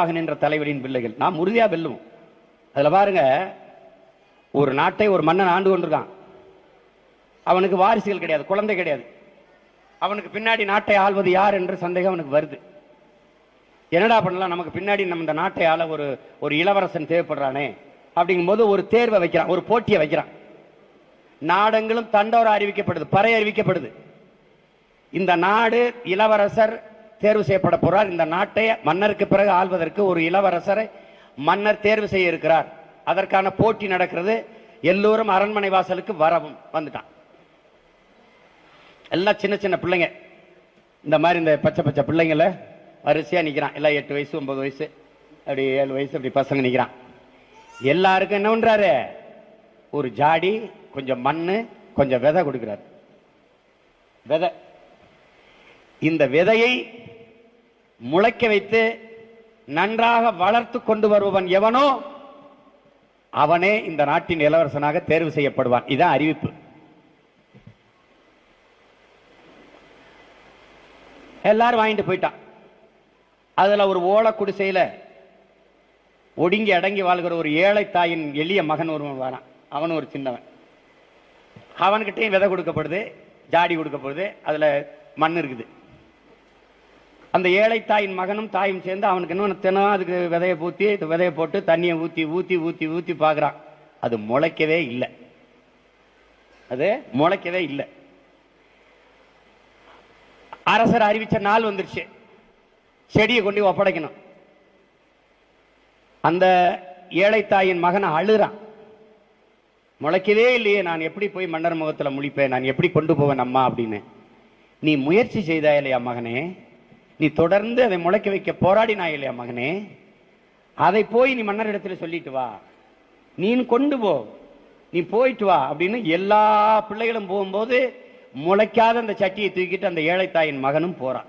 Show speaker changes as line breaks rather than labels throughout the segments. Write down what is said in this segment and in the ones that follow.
ஆக நின்ற தலைவரின் பிள்ளைகள். நாம் உறுதியா வெல்லுவோம். அதுல பாருங்க ஒரு நாட்டை ஒரு மன்னன் ஆண்டு கொண்டிருக்கான். அவனுக்கு வாரிசுகள் கிடையாது குழந்தை கிடையாது. அவனுக்கு பின்னாடி நாட்டை ஆள்வது யார் என்று சந்தேகம் அவனுக்கு வருது. என்னடா பண்ணலாம் நமக்கு பின்னாடி நம்ம இந்த நாட்டை ஆள ஒரு ஒரு இளவரசன் தேவைப்படுறானே அப்படிங்கும்போது ஒரு தேர்வை வைக்கிறான் ஒரு போட்டியை வைக்கிறான். நாடெங்கிலும் தண்டோரா அறிவிக்கப்படுது பறை அறிவிக்கப்படுது. இந்த நாடு இளவரசர் தேர்வு செய்யப்பட போறார். இந்த நாட்டை மன்னருக்கு பிறகு ஆள்வதற்கு ஒரு இளவரசரை மன்னர் தேர்வு செய்ய இருக்கிறார். அதற்கான போட்டி நடக்கிறது. எல்லோரும் அரண்மனை வாசலுக்கு வரவும் வந்துட்டான். எல்லாம் சின்ன சின்ன பிள்ளைங்க. இந்த மாதிரி இந்த பச்சை பச்சை பிள்ளைங்கள வரிசையா நிக்கிறான். எல்லாம் எட்டு வயசு ஒன்பது வயசு அப்படி ஏழு வயசு அப்படி பசங்க நிக்கிறான். எல்லாருக்கும் என்ன பண்றாரு? ஒரு ஜாடி கொஞ்சம் மண்ணு கொஞ்சம் விதை கொடுக்கிறாரு. விதை. இந்த விதையை முளைக்க வைத்து நன்றாக வளர்த்து கொண்டு வருபவன் எவனோ அவனே இந்த நாட்டின் இளவரசனாக தேர்வு செய்யப்படுவான். இதான் அறிவிப்பு. எல்லாரும் வாங்கிட்டு போயிட்டான். அதுல ஒரு ஓலை குடிசையில ஒடுங்கி அடங்கி வாழ்கிற ஒரு ஏழை தாயின் எளிய மகன் ஒருவன் வரான். அவனும் ஒரு சின்னவன். அவன்கிட்டையும் விதை கொடுக்கப்படுது ஜாடி கொடுக்கப்படுது அதுல மண் இருக்குது. அந்த ஏழை தாயின் மகனும் தாயும் சேர்ந்து அவனுக்கு இன்னும் தினம் அதுக்கு விதையை பூத்தி விதையை போட்டு தண்ணியை ஊற்றி ஊற்றி ஊற்றி ஊற்றி பார்க்குறான். அது முளைக்கவே இல்லை. அது முளைக்கவே இல்லை. அரசர் அறிவித்த நாள் வந்துருச்சு. செடியை கொண்டு ஒப்படைக்கணும். அந்த ஏழை தாயின் மகனை அழுறான். முளைக்கவே இல்லையே நான் எப்படி போய் மன்னர் முகத்தில் முழிப்பேன்? நான் எப்படி கொண்டு போவேன் அம்மா அப்படின்னு. நீ முயற்சி செய்தா இல்லையா மகனே? நீ தொடர்ந்து அதை முளைக்க வைக்க போராடினாய் இல்லையா மகனே? அதை போய் நீ மன்னரிடத்தில் சொல்லிட்டு வா. நீ கொண்டு போ. நீ போயிட்டு வா அப்படின்னு எல்லா பிள்ளைகளும் போகும்போது முளைக்காத அந்த சட்டியை தூக்கிட்டு அந்த ஏழை தாயின் மகனும் போறான்.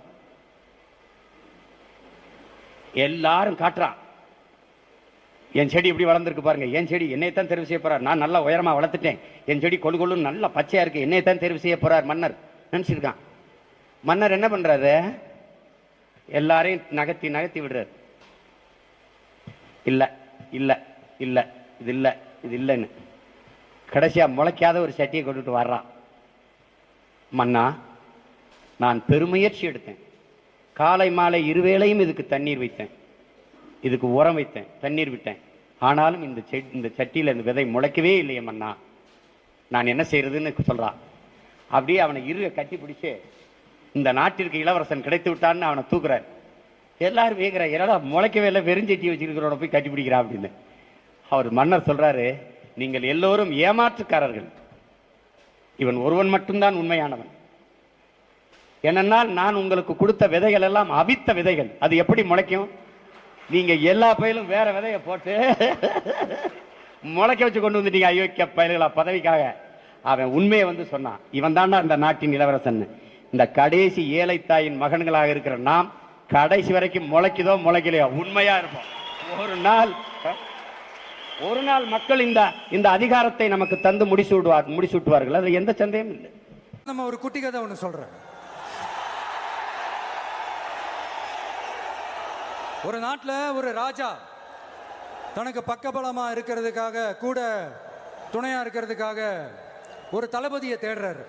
எல்லாரும் காட்டுறான். என் செடி இப்படி வளர்ந்துருக்கு பாருங்க. என் செடி என்னைத்தான் தெரிவு செய்ய போறார். நான் நல்லா உயரமா வளர்த்துட்டேன். என் செடி கொழு கொழுன்னு நல்லா பச்சையா இருக்கு. என்னைத்தான் தெரிவு செய்ய போறார் மன்னர். நினைச்சிருக்கான். மன்னர் என்ன பண்றாரு? எல்லாரையும் நகர்த்தி நகர்த்தி விடுறாரு. இல்ல இல்ல இல்ல இது இல்ல இது இல்லைன்னு. கடைசியா முளைக்காத ஒரு சட்டியை கொண்டுட்டு வர்றான். மன்னா நான் பெருமுயற்சி எடுத்தேன். காலை மாலை இருவேளையும் இதுக்கு தண்ணீர் வைத்தேன். இதுக்கு உரம் வைத்தேன் தண்ணீர் விட்டேன். ஆனாலும் இந்த செட் இந்த சட்டியில இந்த விதை முளைக்கவே இல்லையே மன்னா. நான் என்ன செய்யறதுன்னு சொல்றான். அப்படியே அவனை இருக கட்டி பிடிச்சு இந்த நாட்டிற்கு இளவரசன் கிடைத்து விட்டான்னு அவனை தூக்குறாரு. எல்லாரும் வேகிற என்னடா முளைக்கவே இல்லை வெறிஞ்செட்டி வச்சிருக்கிறவன போய் கட்டி பிடிக்கிறா அப்படின்னு. அவர் மன்னர் சொல்றாரு நீங்கள் எல்லோரும் ஏமாற்றுக்காரர்கள். இவன் ஒருவன் மட்டும்தான் உண்மையானவன். என்னென்னால் நான் உங்களுக்கு கொடுத்த விதைகள் எல்லாம் அவித்த விதைகள். அது எப்படி முளைக்கும்? நீங்க எல்லா பயிலும் வேற விதைய போட்டு முளைக்க வச்சு கொண்டு வந்துட்டீங்க அயோக்கிய பயல்களா பதவிக்காக. அவன் உண்மையை வந்து சொன்னான். இவன் தான்டா அந்த நாட்டின் இளவரசன் இந்த கடைசி ஏழை தாயின் மகன்களாக இருக்கிற நாம் கடைசி வரைக்கும் முளைக்குதோ முளைக்கலையோ உண்மையா இருப்போம். ஒரு நாள் ஒரு நாள் மக்கள் இந்த இந்த அதிகாரத்தை நமக்கு தந்து முடிச்சு விடுவார் முடிச்சு விட்டுவார்கள் அதுல எந்த சந்தேகம் இல்லை.
நம்ம ஒரு குட்டி கதை ஒன்று சொல்றேன். ஒரு நாட்டில் ஒரு ராஜா தனக்கு பக்கபலமாக இருக்கிறதுக்காக கூட துணையாக இருக்கிறதுக்காக ஒரு தளபதியை தேடுறாரு.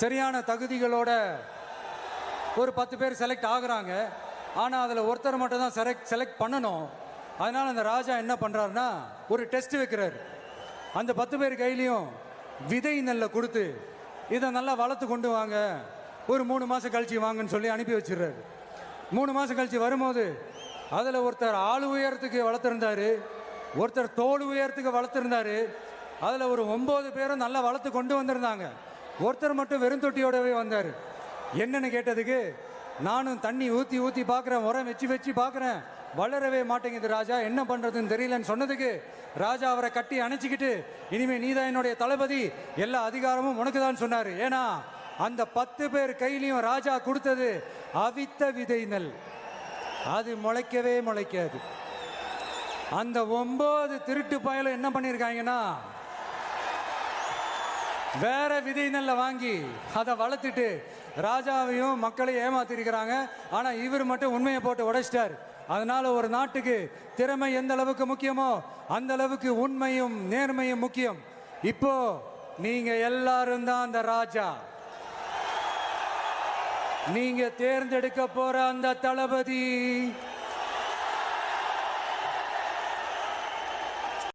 சரியான தகுதிகளோட ஒரு பத்து பேர் செலக்ட் ஆகுறாங்க. ஆனால் அதில் ஒருத்தர் மட்டும் தான் செலக்ட் செலக்ட் பண்ணணும். அதனால் அந்த ராஜா என்ன பண்ணுறாருன்னா ஒரு டெஸ்ட் வைக்கிறாரு. அந்த பத்து பேர் கையிலையும் விதை நெல்லை கொடுத்து இதை நல்லா வளர்த்து கொண்டு வாங்க. ஒரு மூணு மாதம் கழிச்சு வாங்கன்னு சொல்லி அனுப்பி வச்சிடுறாரு. மூணு மாதம் கழிச்சு வரும்போது அதில் ஒருத்தர் ஆள் உயரத்துக்கு வளர்த்துருந்தாரு. ஒருத்தர் தோல் உயரத்துக்கு வளர்த்துருந்தாரு. அதில் ஒரு ஒம்பது பேரும் நல்லா வளர்த்து கொண்டு வந்திருந்தாங்க. ஒருத்தர் மட்டும் வெறும் தொட்டியோடவே வந்தார். என்னன்னு கேட்டதுக்கு நானும் தண்ணி ஊற்றி ஊற்றி பார்க்குறேன் உரம் வச்சு வச்சு பார்க்குறேன் வளரவே மாட்டேங்குது ராஜா என்ன பண்ணுறதுன்னு தெரியலன்னு சொன்னதுக்கு ராஜா அவரை கட்டி அணைச்சிக்கிட்டு இனிமேல் நீதான் என்னுடைய தளபதி எல்லா அதிகாரமும் உனக்கு தான் சொன்னார். ஏன்னா அந்த பத்து பேர் கையிலையும் ராஜா கொடுத்தது அவித்த விதை நெல். அது முளைக்கவே முளைக்காது. அந்த ஒம்பது திருட்டு பயலும் என்ன பண்ணியிருக்காங்கன்னா வேற விதை நெல்லை வாங்கி அதை வளர்த்துட்டு ராஜாவையும் மக்களையும் ஏமாத்திருக்கிறாங்க. ஆனா இவர் மட்டும் உண்மையை போட்டு உடைச்சிட்டார். அதனால ஒரு நாட்டுக்கு திறமை எந்த அளவுக்கு முக்கியமோ அந்த அளவுக்கு உண்மையும் நேர்மையும் முக்கியம். இப்போ நீங்க எல்லாரும் தான் அந்த ராஜா. நீங்க தேர்ந்தெடுக்க போற அந்த தளபதி.